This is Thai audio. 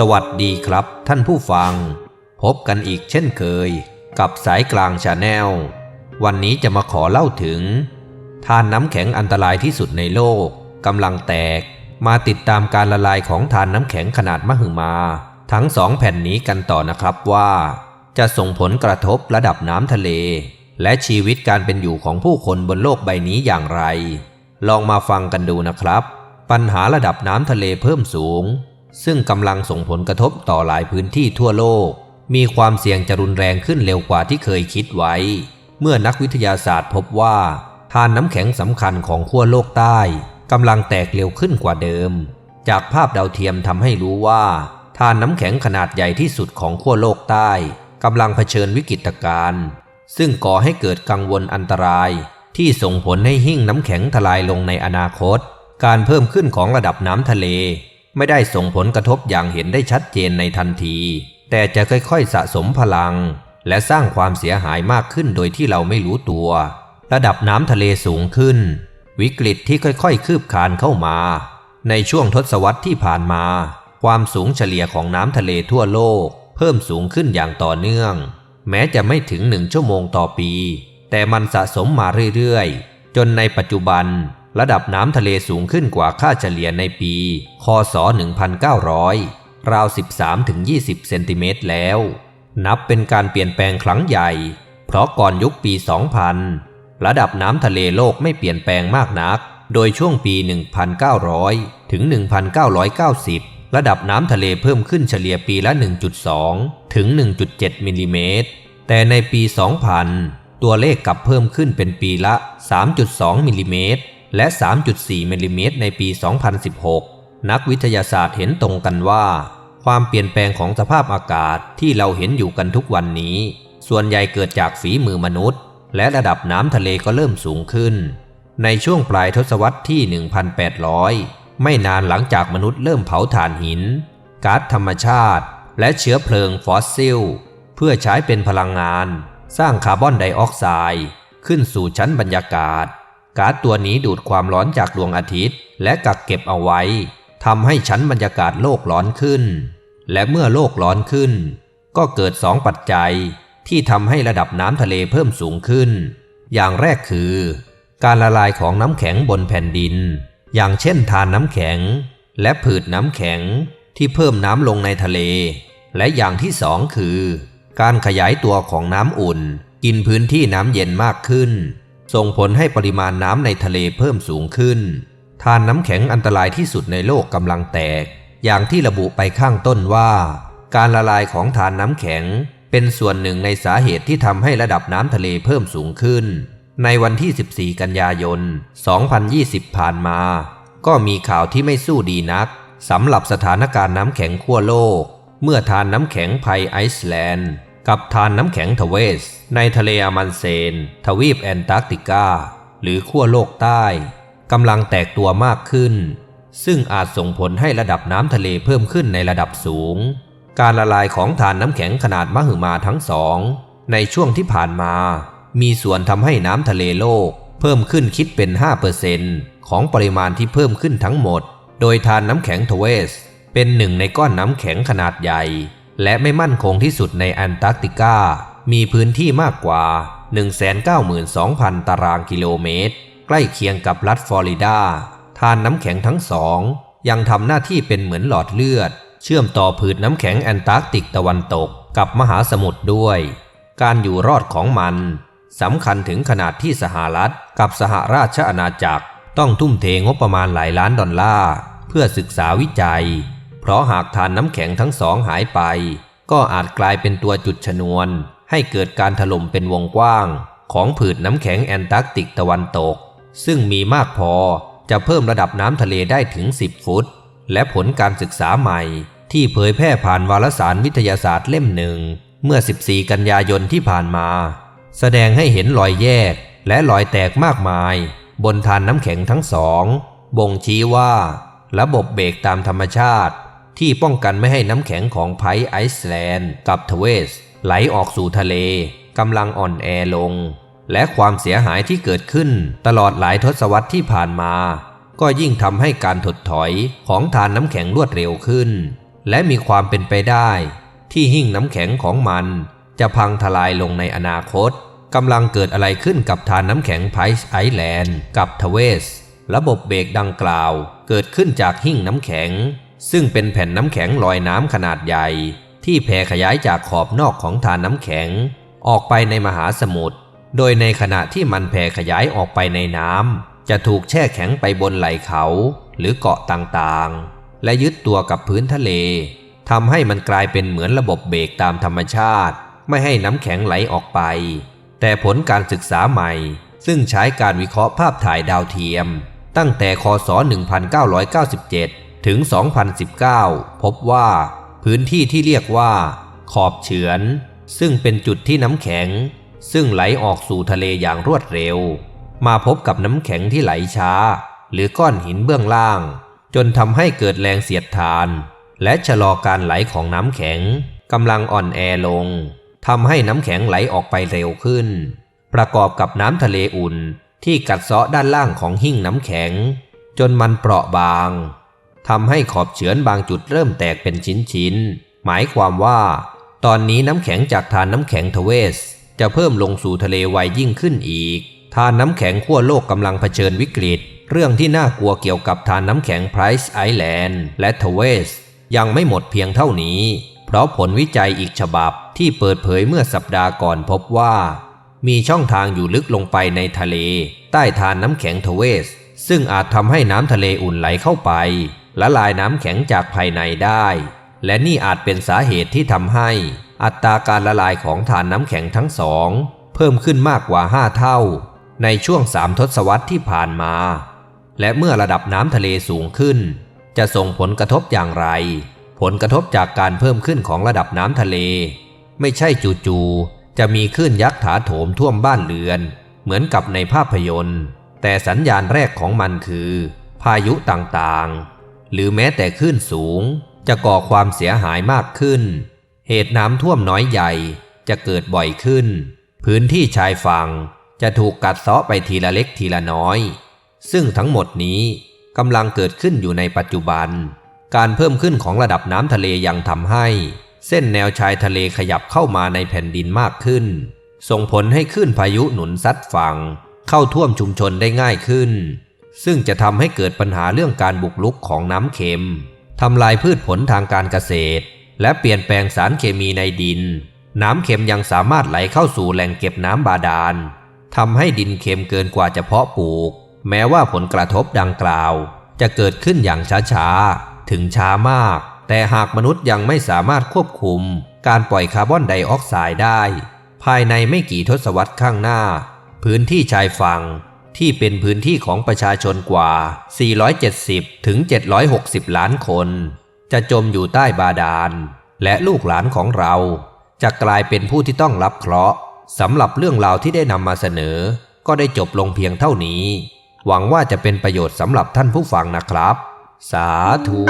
สวัสดีครับท่านผู้ฟัง พบกันอีกเช่นเคย กับสายกลางชาแนล วันนี้จะมาขอเล่าถึงทานน้ำแข็งอันตรายที่สุดในโลกกำลังแตก มาติดตามการละลายของทานน้ำแข็งขนาดมหึมา ทั้งสองแผ่นนี้กันต่อนะครับว่า จะส่งผลกระทบระดับน้ำทะเล และชีวิตการเป็นอยู่ของผู้คนบนโลกใบนี้อย่างไร ลองมาฟังกันดูนะครับ ปัญหาระดับน้ำทะเลเพิ่มสูง ซึ่งกำลังส่งผลกระทบต่อหลายพื้นที่ทั่วโลก มีความเสี่ยงจะรุนแรงขึ้นเร็วกว่าที่เคยคิดไว้ เมื่อนักวิทยาศาสตร์พบว่าทานน้ำแข็งสำคัญของขั้วโลกใต้กำลังแตกเร็วขึ้นกว่าเดิม จากภาพดาวเทียมทำให้รู้ว่าทานน้ำแข็งขนาดใหญ่ที่สุดของขั้วโลกใต้กำลังเผชิญวิกฤตการณ์ซึ่งก่อให้เกิดกังวลอันตราย ที่ส่งผลให้หิ้งน้ำแข็งทลายลงในอนาคต การเพิ่มขึ้นของระดับน้ำทะเล ไม่ได้ส่งผลกระทบอย่างเห็นได้ชัดเจนในทันที แต่จะค่อยๆสะสมพลัง และสร้างความเสียหายมากขึ้นโดยที่เราไม่รู้ตัว ระดับน้ำทะเลสูงขึ้น วิกฤตที่ค่อยๆ คืบคลานเข้ามา ในช่วงทศวรรษที่ผ่านมา ความสูงเฉลี่ยของน้ำทะเลทั่วโลก เพิ่มสูงขึ้นอย่างต่อเนื่อง แม้จะไม่ถึงหนึ่งชั่วโมงต่อปี แต่มันสะสมมาเรื่อยๆ จนในปัจจุบัน ระดับน้ำทะเลสูงขึ้นกว่าค่าเฉลี่ยในปี คศ 1900 ราว 13-20 เซนติเมตรแล้ว นับเป็นการเปลี่ยนแปลงครั้งใหญ่ เพราะก่อนยุคปี 2000 ระดับน้ำทะเลโลกไม่เปลี่ยนแปลงมากนัก โดยช่วงปี 1900 ถึง 1990 ระดับน้ำทะเลเพิ่มขึ้นเฉลี่ยปีละ 1.2 ถึง 1.7 มิลลิเมตร แต่ในปี 2000 ตัวเลขกลับเพิ่มขึ้นเป็นปีละ 3.2 มิลลิเมตร และ 3.4 มิลลิเมตรในปี 2016 นักวิทยาศาสตร์เห็นตรงกันว่า ความเปลี่ยนแปลงของสภาพอากาศที่เราเห็นอยู่กันทุกวันนี้ ส่วนใหญ่เกิดจากฝีมือมนุษย์ และระดับน้ำทะเลก็เริ่มสูงขึ้น ในช่วงปลายทศวรรษที่ 1,800 ไม่นานหลังจากมนุษย์เริ่มเผาถ่านหินก๊าซธรรมชาติ และเชื้อเพลิงฟอสซิล เพื่อใช้เป็นพลังงาน สร้างคาร์บอนไดออกไซด์ขึ้นสู่ชั้นบรรยากาศ ก๊าซตัวนี้ดูดความร้อนจากดวงอาทิตย์ และกักเก็บเอาไว้ทำให้ชั้นบรรยากาศโลกร้อนขึ้น และเมื่อโลกร้อนขึ้น ก็เกิดสองปัจจัยที่ทำให้ระดับน้ำทะเลเพิ่มสูงขึ้น อย่างแรกคือ การละลายของน้ำแข็งบนแผ่นดิน อย่างเช่นทานน้ำแข็ง และผืดน้ำแข็งที่เพิ่มน้ำลงในทะเล และอย่างที่สองคือ การขยายตัวของน้ำอุ่น กินพื้นที่น้ำเย็นมากขึ้น ส่งผลให้ปริมาณน้ำในทะเลเพิ่มสูงขึ้นทานน้ำแข็งอันตรายที่สุดในโลกกำลังแตก อย่างที่ระบุไปข้างต้นว่า การละลายของทานน้ำแข็ง เป็นส่วนหนึ่งในสาเหตุที่ทำให้ระดับน้ำทะเลเพิ่มสูงขึ้น ในวันที่ 14 กันยายน 2020 ผ่านมา ก็มีข่าวที่ไม่สู้ดีนักสำหรับสถานการณ์น้ำแข็งขั้วโลก เมื่อทานน้ำแข็งภัยไอซ์แลนด์ กับทานน้ำแข็งทเวส ในทะเลอามันเซน ทวีปแอนตาร์กติกา หรือขั้วโลกใต้กำลังแตกตัวมากขึ้น ซึ่งอาจส่งผลให้ระดับน้ำทะเลเพิ่มขึ้นในระดับสูง การละลายของทานน้ำแข็งขนาดมหึมาทั้งสอง ในช่วงที่ผ่านมา มีส่วนทำให้น้ำทะเลโลก เพิ่มขึ้นคิดเป็น 5%ของปริมาณที่เพิ่มขึ้นทั้งหมด โดยทานน้ำแข็งทเวส เป็นหนึ่งในก้อนน้ำแข็งขนาดใหญ่ และไม่มั่นคงที่สุดในแอนตาร์กติกา มีพื้นที่มากกว่า 192,000 ตารางกิโลเมตร ใกล้เคียงกับรัฐฟลอริดา ทานน้ำแข็งทั้งสอง ยังทำหน้าที่เป็นเหมือนหลอดเลือด เชื่อมต่อผืดน้ำแข็งแอนตาร์กติกตะวันตกกับมหาสมุทรด้วย การอยู่รอดของมันสำคัญถึงขนาดที่สหรัฐกับสหราชอาณาจักร ต้องทุ่มเทงบประมาณหลายล้านดอลลาร์เพื่อศึกษาวิจัย เพราะหากทานน้ำแข็งทั้งสองหายไป ก็อาจกลายเป็นตัวจุดชนวน ให้เกิดการถล่มเป็นวงกว้าง ของผืดน้ำแข็งแอนตาร์กติกตะวันตก ซึ่งมีมากพอจะเพิ่มระดับน้ำทะเลได้ถึง 10 ฟุต และผลการศึกษาใหม่ ที่เผยแพร่ผ่านวารสารวิทยาศาสตร์เล่มหนึ่ง เมื่อ 14 กันยายนที่ผ่านมา แสดงให้เห็นรอยแยกและรอยแตกมากมาย บนทานน้ำแข็งทั้งสอง บ่งชี้ว่า ระบบเบรกตามธรรมชาติ ที่ป้องกันไม่ให้น้ำแข็งของไพร์ไอซ์แลนด์กับทเวส ไหลออกสู่ทะเลกำลังอ่อนแอลง และความเสียหายที่เกิดขึ้นตลอดหลายทศวรรษที่ผ่านมา ก็ยิ่งทำให้การถดถอยของทานน้ำแข็งรวดเร็วขึ้น และมีความเป็นไปได้ ที่หิ้งน้ำแข็งของมันจะพังทลายลงในอนาคตกำลังเกิดอะไรขึ้นกับทานน้ำแข็งไพส์ไอแลนด์กับทเวส ระบบเบรกดังกล่าว เกิดขึ้นจากหิ้งน้ำแข็ง ซึ่งเป็นแผ่นน้ำแข็งลอยน้ำขนาดใหญ่ ที่แผ่ขยายจากขอบนอกของทานน้ำแข็ง ออกไปในมหาสมุทร โดยในขณะที่มันแผ่ขยายออกไปในน้ำจะถูกแช่แข็งไปบนไหล่เขา หรือเกาะต่างๆ และยึดตัวกับพื้นทะเลทำให้มันกลายเป็นเหมือนระบบเบรกตามธรรมชาติ ไม่ให้น้ำแข็งไหลออกไป แต่ผลการศึกษาใหม่ ซึ่งใช้การวิเคราะห์ภาพถ่ายดาวเทียม ตั้งแต่คศ 1997 ถึง 2019 พบว่าพื้นที่ที่เรียกว่า ขอบเฉือน ซึ่งเป็นจุดที่น้ำแข็ง ซึ่งไหลออกสู่ทะเลอย่างรวดเร็ว มาพบกับน้ำแข็งที่ไหลช้า หรือก้อนหินเบื้องล่าง จนทำให้เกิดแรงเสียดทาน และชะลอการไหลของน้ำแข็งกำลังอ่อนแอลงทำให้น้ำแข็งไหลออกไปเร็วขึ้น ประกอบกับน้ำทะเลอุ่นที่กัดเซาะด้านล่างของหิ้งน้ำแข็ง จนมันเปราะบาง ทำให้ขอบเฉือนบางจุดเริ่มแตกเป็นชิ้นๆ หมายความว่า ตอนนี้น้ำแข็งจากทานน้ำแข็งทเวส จะเพิ่มลงสู่ทะเลไวยิ่งขึ้นอีก ทานน้ำแข็งขั้วโลกกำลังเผชิญวิกฤต เรื่องที่น่ากลัวเกี่ยวกับทานน้ำแข็งไพรส์ไอแลนด์และทเวส ยังไม่หมดเพียงเท่านี้ เพราะผลวิจัยอีกฉบับที่เปิดเผยเมื่อสัปดาห์ก่อนพบว่า มีช่องทางอยู่ลึกลงไปในทะเล ใต้ทานน้ำแข็งทเวส ซึ่งอาจทำให้น้ำทะเลอุ่นไหลเข้าไป ละลายน้ำแข็งจากภายในได้ และนี่อาจเป็นสาเหตุที่ทำให้ อัตราการละลายของฐานน้ำแข็งทั้งสอง เพิ่มขึ้นมากกว่า 5 เท่า ในช่วงสามทศวรรษที่ผ่านมา และเมื่อระดับน้ำทะเลสูงขึ้น จะส่งผลกระทบอย่างไร ผลกระทบจากการเพิ่มขึ้นของระดับน้ำทะเล ไม่ใช่จู่ๆจะมีคลื่นยักษ์ถาโถมท่วมบ้านเรือน เหมือนกับในภาพยนตร์ แต่สัญญาณแรกของมันคือ พายุต่างๆ หรือแม้แต่คลื่นสูง จะก่อความเสียหายมากขึ้น เหตุน้ำท่วมน้อยใหญ่จะเกิดบ่อยขึ้น พื้นที่ชายฝั่งจะถูกกัดเซาะไปทีละเล็กทีละน้อย ซึ่งทั้งหมดนี้กำลังเกิดขึ้นอยู่ในปัจจุบัน การเพิ่มขึ้นของระดับน้ำทะเลยังทำให้ เส้นแนวชายทะเลขยับเข้ามาในแผ่นดินมากขึ้น ส่งผลให้คลื่นพายุหนุนซัดฝั่ง เข้าท่วมชุมชนได้ง่ายขึ้น ซึ่งจะทำให้เกิดปัญหาเรื่องการบุกรุกของน้ำเค็มทำลายพืชผลทางการเกษตร และเปลี่ยนแปลงสารเคมีในดิน น้ำเค็มยังสามารถไหลเข้าสู่แหล่งเก็บน้ำบาดาลทำให้ดินเค็มเกินกว่าจะเพาะปลูก แม้ว่าผลกระทบดังกล่าว จะเกิดขึ้นอย่างช้าๆ ถึงช้ามาก แต่หากมนุษย์ยังไม่สามารถควบคุม การปล่อยคาร์บอนไดออกไซด์ได้ ภายในไม่กี่ทศวรรษข้างหน้า พื้นที่ชายฝั่ง ที่เป็นพื้นที่ของประชาชนกว่า 470 ถึง 760 ล้านคน จะจมอยู่ใต้บาดาล และลูกหลานของเรา จะกลายเป็นผู้ที่ต้องรับเคราะห์สำหรับเรื่องราวที่ได้นำมาเสนอ ก็ได้จบลงเพียงเท่านี้ หวังว่าจะเป็นประโยชน์สำหรับท่านผู้ฟังนะครับ สาธุ